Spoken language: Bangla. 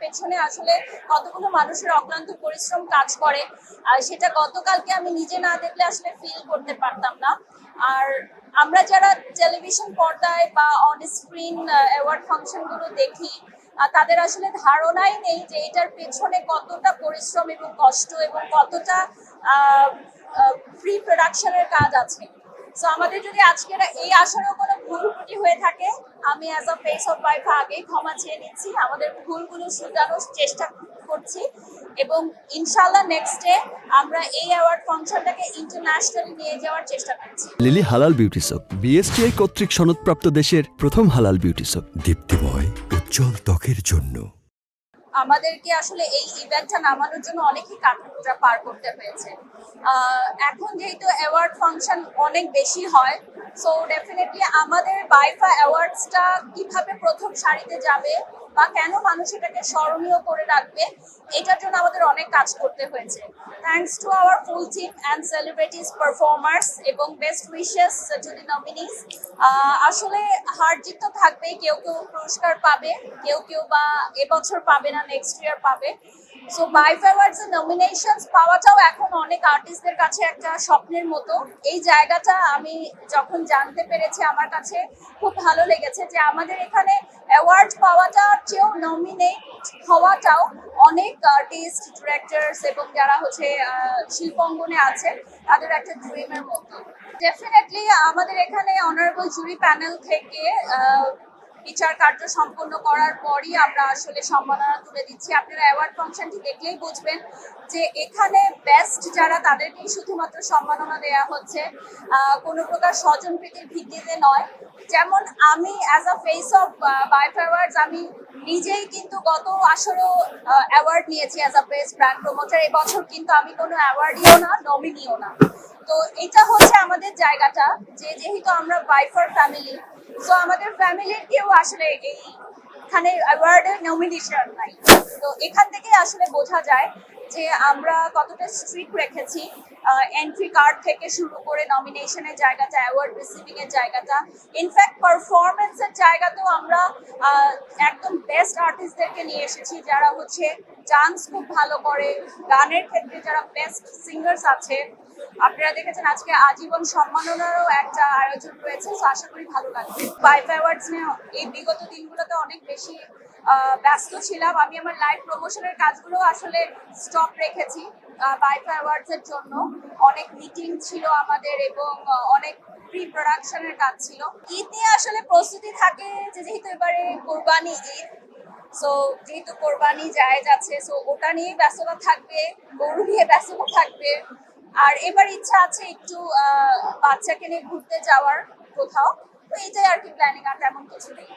পেছনে আসলে কতগুলো মানুষের অক্লান্ত পরিশ্রম কাজ করে, আর সেটা গতকালকে আমি নিজে না দেখলে আসলে ফিল করতে পারতাম না। আর আমরা যারা টেলিভিশন পর্দায় বা অন স্ক্রিন অ্যাওয়ার্ড ফাংশনগুলো দেখি তাদের আসলে ধারণাই নেই যে এটার পেছনে কতটা পরিশ্রম এবং কষ্ট এবং কতটা প্রি প্রোডাকশনের কাজ আছে। সো আমাদের যদি আজকের এই আসরেও কোনো ভুল ত্রুটি হয়ে থাকে আমি as a face of life আগেই ক্ষমা চেয়ে নিচ্ছি। আমাদের ভুলগুলো শুধরানোর চেষ্টা করছি এবং ইনশাল্লাহ নেক্সট ডে আমরা এই অ্যাওয়ার্ড ফাংশনটাকে ইন্টারন্যাশনালি নিয়ে যাওয়ার চেষ্টা করছি। লিলি হালাল বিউটি সোপ বিএসটিআই কর্তৃক সনদপ্রাপ্ত দেশের প্রথম হালাল বিউটি সোপ দীপ্তিময় উজ্জ্বল ত্বকের জন্য। আমাদেরকে আসলে এই ইভেন্টটা নামানোর জন্য অনেকই কাঠামোটা পার করতে হয়েছে। এখন যেহেতু অ্যাওয়ার্ড ফাংশন অনেক বেশি হয় সো ডেফিনেটলি আমাদের বাইফা অ্যাওয়ার্ডসটা কীভাবে প্রথম সারিতে যাবে বা কেন মানুষ এটাকে স্মরণীয় করে রাখবে, এটার জন্য আমাদের অনেক কাজ করতে হয়েছে। Thanks to our full team and celebrities performers এবং best wishes to the nominees আসলে হার জিত তো থাকবেই, কেউ কেউ পুরস্কার পাবে, কেউ কেউ বা এবছর পাবে না নেক্সট ইয়ার পাবে। সো বাইফ অ্যাওয়ার্ডস এর নমিনেশনস পাওয়াটাও এখন অনেক আর্টিস্টদের কাছে একটা স্বপ্নের মতো। এই জায়গাটা আমি যখন জানতে পেরেছি আমার কাছে খুব ভালো লেগেছে যে আমাদের এখানে অ্যাওয়ার্ড পাওয়াটা চেয়েও নমিনেট হওয়াটাও অনেক আর্টিস্ট ডিরেক্টরস এবং যারা হচ্ছে আহ, শিল্পাঙ্গনে আছেন তাদের একটা ড্রিমের মতো। ডেফিনেটলি আমাদের এখানে অনারেবল জুরি প্যানেল থেকে বিচার কার্য সম্পন্ন করার পরই আমরা আসলে সম্মাননা তুলে দিচ্ছি। আপনারা অ্যাওয়ার্ড ফাংশনটি দেখলেই বুঝবেন যে এখানে বেস্ট যারা তাদেরকেই শুধুমাত্র সম্মাননা দেওয়া হচ্ছে। কোনো প্রকার স্বজন স্বজনপ্রীতির ভিত্তিতে নয়। যেমন আমি অ্যাজ আ ফেস অফ বাইফ অ্যাওয়ার্ডস আমি নিজেই কিন্তু গত আসলেও অ্যাওয়ার্ড নিয়েছি as a best brand promoter এবছর কিন্তু আমি কোনো অ্যাওয়ার্ডিও না নমিনিও না। তো এটা হচ্ছে আমাদের জায়গাটা, যে যেহেতু আমরা বাইফার ফ্যামিলি সো আমাদের ফ্যামিলির কেউ আসলে এই এখানে অ্যাওয়ার্ডের নমিনেশন নাই। তো এখান থেকে আসলে বোঝা যায় যে আমরা কতটা স্ট্রিক্ট রেখেছি। এন্ট্রি কার্ড থেকে শুরু করে নমিনেশনের জায়গাটা অ্যাওয়ার্ড রিসিভিং এর জায়গাটা। ইনফ্যাক্ট পারফরমেন্সের জায়গাতেও আমরা একদম বেস্ট আর্টিস্টদেরকে নিয়ে এসেছি যারা হচ্ছে ডান্স খুব ভালো করে, গানের ক্ষেত্রে যারা বেস্ট সিঙ্গার্স আছে। আপনারা দেখেছেন আজকে আজীবন সম্মাননারও একটা আয়োজন রয়েছে, তো আশা করি ভালো লাগবে। ফাইভ অ্যাওয়ার্ডস নিয়ে এই বিগত দিনগুলোতে অনেক বেশি ব্যস্ত ছিলাম। আমি আমার লাইভ প্রমোশনের কাজগুলো আসলে স্টপ রেখেছি বাইফ অ্যাওয়ার্ডস এর জন্য। অনেক মিটিং ছিল আমাদের এবং অনেক প্রি প্রোডাকশনের কাজ ছিল। ঈদ নিয়ে আসলে প্রস্তুতি থাকে যে যেহেতু এবারে কোরবানি ঈদ সো যেহেতু কোরবানি যায় যাচ্ছে সো ওটা নিয়ে ব্যস্ততা থাকবে, গরু নিয়ে ব্যস্ততা থাকবে। আর এবার ইচ্ছা আছে একটু বাচ্চাকে নিয়ে ঘুরতে যাওয়ার কোথাও। তো এটাই আর কি প্ল্যানিং আর তেমন কিছু নেই।